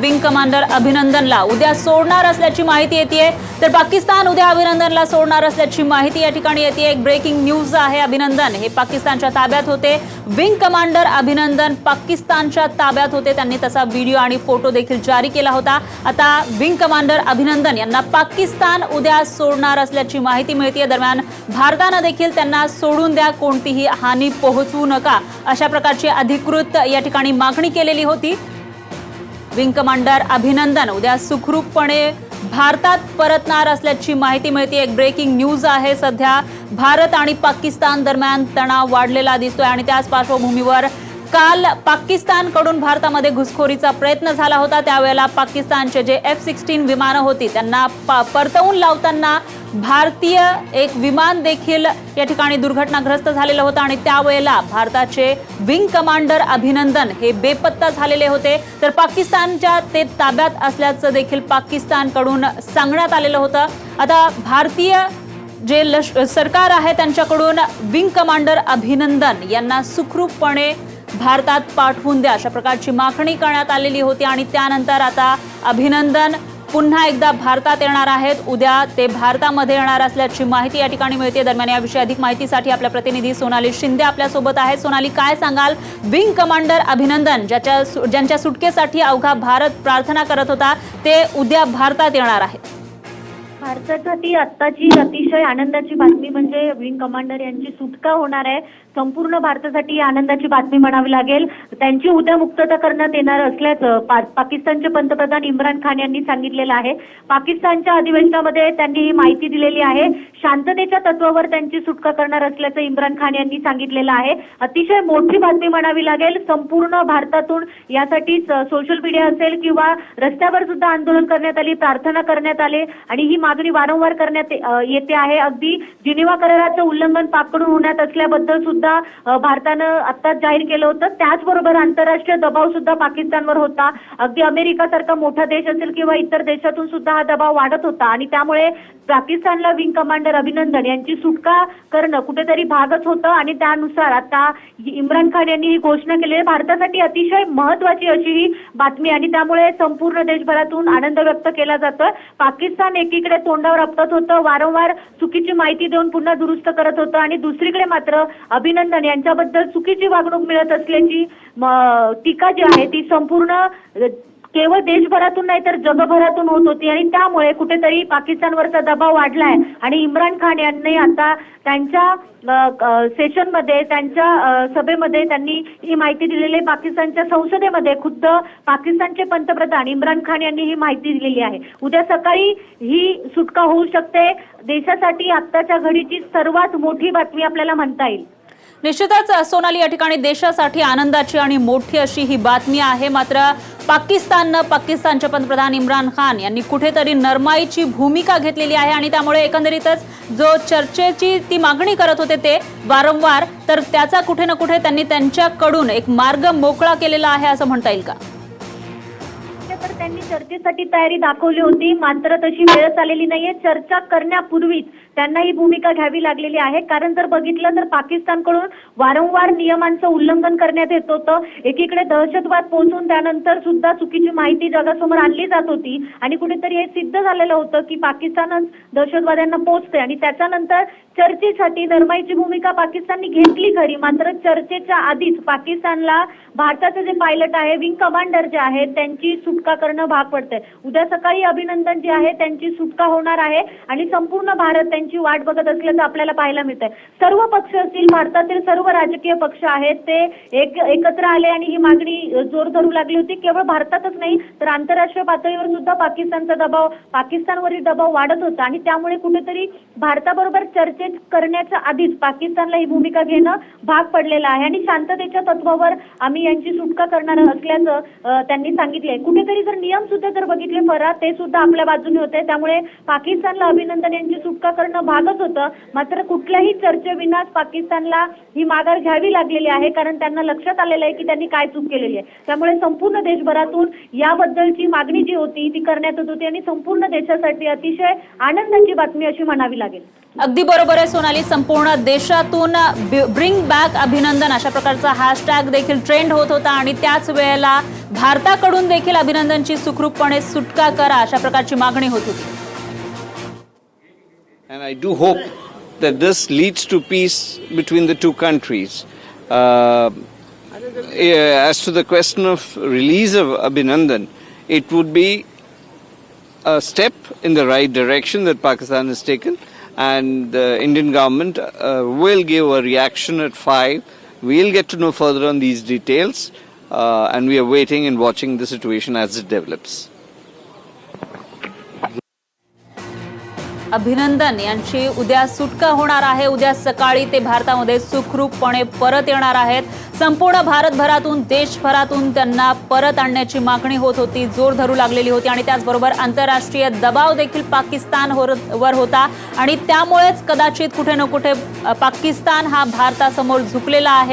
Wing commander अभिनंदनला उद्या सोडणार असल्याची माहिती येते तर पाकिस्तान उद्या अभिनंदनला सोडणार असल्याची माहिती या ठिकाणी येते एक ब्रेकिंग न्यूज आहे अभिनंदन. हे पाकिस्तानच्या ताब्यात होते. विंग कमांडर अभिनंदन पाकिस्तानच्या ताब्यात होते. त्यांनी तसा व्हिडिओ आणि फोटो देखील जारी केला होता. आता विंग कमांडर अभिनंदन यांना पाकिस्तान उद्या सोडणार असल्याची माहिती मिळते दरम्यान भारतानं देखील त्यांना सोडून द्या. कोणतीही हानी पोहोचवू नका. अशा प्रकारची अधिकृत या ठिकाणी मागणी केलेली होती. विंग कमांडर अभिनंदन. उद्या सुखरूपपणे भारतात परतणार असल्याची माहिती मिळते एक ब्रेकिंग न्यूज आहे सध्या. भारत आणि पाकिस्तान दरम्यान तणाव वाढलेला दिसतोय आणि त्याच पार्श्वभूमीवर काल पाकिस्तानकडून भारतामध्ये घुसखोरीचा प्रयत्न झाला होता. त्यावेळेला पाकिस्तानचे जे एफ सिक्स्टीन विमानं होती त्यांना परतवून लावताना भारतीय एक विमान देखील या ठिकाणी दुर्घटनाग्रस्त झालेलं होतं आणि त्यावेळेला भारताचे विंग कमांडर अभिनंदन हे बेपत्ता झालेले होते. तर पाकिस्तानच्या ते ताब्यात असल्याचं देखील पाकिस्तानकडून सांगण्यात आलेलं होतं. आता भारतीय जे लष् सरकार आहे त्यांच्याकडून विंग कमांडर अभिनंदन यांना सुखरूपपणे भारतात पाठवून द्या अशा प्रकारची मागणी करण्यात आलेली होती आणि त्यानंतर आता अभिनंदन पुन्हा एकदा भारतात येणार आहेत. उद्या ते भारतामध्ये येणार असल्याची माहिती या ठिकाणी मिळते. दरम्यान याविषयी अधिक माहितीसाठी आपल्या प्रतिनिधी सोनाली शिंदे आपल्यासोबत आहेत सोनाली काय सांगाल? विंग कमांडर अभिनंदन ज्याच्या ज्यांच्या सुटकेसाठी अवघा भारत प्रार्थना करत होता ते उद्या भारतात येणार आहेत. भारतासाठी आत्ताची अतिशय आनंदाची बातमी म्हणजे विंग कमांडर यांची सुटका होणार आहे. संपूर्ण भारतासाठी ही आनंदाची बातमी म्हणावी लागेल. त्यांची उद्या मुक्तता करण्यात येणार असल्याचं पाकिस्तानचे पंतप्रधान इम्रान खान यांनी सांगितलेलं आहे. पाकिस्तानच्या अधिवेशनामध्ये त्यांनी ही माहिती दिलेली आहे. शांततेच्या तत्वावर त्यांची सुटका करणार असल्याचं इम्रान खान यांनी सांगितलेलं आहे. अतिशय मोठी बातमी म्हणावी लागेल. संपूर्ण भारतातून यासाठी सोशल मीडिया असेल किंवा रस्त्यावर सुद्धा आंदोलन करण्यात आली प्रार्थना करण्यात आले आणि ही मागणी वारंवार करण्यात येते आहे. अगदी जिनिवा कराराचं उल्लंघन पाकडून होण्यात असल्याबद्दल सुद्धा सुद्धा भारतानं आत्ताच जाहीर केलं होतं. त्याचबरोबर आंतरराष्ट्रीय दबाव सुद्धा पाकिस्तानवर होता. अगदी अमेरिकासारखा मोठा देश असेल किंवा इतर देशातून सुद्धा हा दबाव वाढत होता. आणि त्यामुळे पाकिस्तानला विंग कमांडर अभिनंदन यांची सुटका करणं कुठेतरी भागच होतं. आणि त्यानुसार आता इम्रान खान यांनी ही घोषणा केली. आहे भारतासाठी अतिशय महत्वाची अशी ही बातमी आणि त्यामुळे संपूर्ण देशभरातून आनंद व्यक्त केला जातोय. पाकिस्तान एकीकडे तोंडावर आपटत होतं. वारंवार चुकीची माहिती देऊन पुन्हा दुरुस्त करत होतं. आणि दुसरीकडे मात्र अभिनंदन यांच्याबद्दल चुकीची वागणूक मिळत असल्याची टीका जी आहे ती संपूर्ण केवळ देशभरातून नाही तर जगभरातून होत होती. आणि त्यामुळे कुठेतरी पाकिस्तानवरचा दबाव वाढलाय. आणि इम्रान खान यांनी आता त्यांच्या सेशनमध्ये त्यांच्या सभेमध्ये त्यांनी ही माहिती दिलेली आहे. पाकिस्तानच्या संसदेमध्ये खुद्द पाकिस्तानचे पंतप्रधान इम्रान खान यांनी ही माहिती दिलेली आहे. उद्या सकाळी ही सुटका होऊ शकते. देशासाठी आत्ताच्या घडीची सर्वात मोठी बातमी आपल्याला म्हणता येईल. निश्चितच सोनाली या ठिकाणी देशासाठी आनंदाची आणि मोठी अशी ही बातमी आहे. मात्र पाकिस्ताननं पाकिस्तानचे पंतप्रधान इम्रान खान यांनी कुठेतरी नरमाईची भूमिका घेतलेली आहे आणि त्यामुळे एकंदरीतच जो चर्चेची ती मागणी करत होते ते वारंवार तर त्याचा कुठे ना कुठे त्यांनी त्यांच्याकडून एक मार्ग मोकळा केलेला आहे असं म्हणता येईल का? नेत्यांनी चर्चेसाठी तयारी दाखवली होती. मात्र तशी वेळच आलेली नाहीये. चर्चा करण्यापूर्वीच त्यांना ही भूमिका घ्यावी लागलेली आहे. कारण जर बघितलं तर पाकिस्तानकडून वारंवार नियमांचं उल्लंघन करण्यात येत होतं. एकीकडे दहशतवाद पोहोचून त्यानंतर सुद्धा चुकीची माहिती जगासमोर आणली जात होती. आणि कुठेतरी हे सिद्ध झालेलं होतं की पाकिस्तानच दहशतवाद्यांना पोहोचते आणि त्याच्यानंतर चर्चेसाठी नरमाईची भूमिका पाकिस्तानने घेतली खरी. मात्र चर्चेच्या आधीच पाकिस्तानला भारताचे जे पायलट आहे विंग कमांडर जे आहेत त्यांची सुटका करणं भाग पडतंय. उद्या सकाळी अभिनंदन जे आहे त्यांची सुटका होणार आहे आणि संपूर्ण भारत त्यांची वाट बघत असल्याचं आपल्याला पाहायला मिळत आहे सर्व पक्ष असतील भारतातील सर्व राजकीय पक्ष आहेत ते एक एकत्र आले आणि ही मागणी जोर धरू लागली होती. केवळ भारतातच नाही तर आंतरराष्ट्रीय पातळीवर सुद्धा पाकिस्तानचा दबाव पाकिस्तानवरील दबाव वाढत होता आणि त्यामुळे कुठेतरी भारताबरोबर चर्चेत करण्याच्या आधीच पाकिस्तानला ही भूमिका घेणं भाग पडलेलं आहे आणि शांततेच्या तत्वावर आम्ही यांची सुटका करणार असल्याचं त्यांनी सांगितलंय. कुठेतरी जर नियम सुद्धा जर बघितले फरा ते सुद्धा आपल्या बाजूने होते. त्यामुळे पाकिस्तानला अभिनंदन यांची सुटका करणं भागच होतं. मात्र कुठल्याही चर्चेविनाच पाकिस्तानला ही माघार घ्यावी लागलेली आहे कारण त्यांना लक्षात आलेलं आहे की त्यांनी काय चूक केलेली आहे. त्यामुळे संपूर्ण देशभरातून याबद्दलची मागणी जी होती ती करण्यात येत होती आणि संपूर्ण देशासाठी अतिशय आनंदाची बातमी अशी म्हणावी लागेल. अगदी बरोबर आहे सोनाली. संपूर्ण देशातून ब्रिंग बॅक अभिनंदन अशा प्रकारचा हॅशटॅग देखील ट्रेंड होत होता आणि त्याच वेळेला भारताकडून देखील अभिनंदनची सुखरूपपणे सुटका करा अशा प्रकारची मागणी होत होती And I do hope that this leads to peace between the two countries. Uh, eh, as to the question of release of Abhinandan, it would be a step in the right direction that Pakistan has taken, and the Indian government uh, will give a reaction at five. We'll get to know further on these details, uh, and we are waiting and watching the situation as it develops. अभिनंदन यांची उद्या सुटका होणार आहे. उद्या सकाळी ते भारतामध्ये सुखरूपपणे परत येणार आहेत. संपूर्ण भारतभरातून देशभरातून त्यांना परत आणण्याची मागणी होत होती. जोर धरू लागलेली होती आणि त्याचबरोबर आंतरराष्ट्रीय दबाव देखील पाकिस्तान वर होता. आणि त्यामुळेच कदाचित कुठे ना कुठे पाकिस्तान हा भारतासमोर झुकलेला आहे.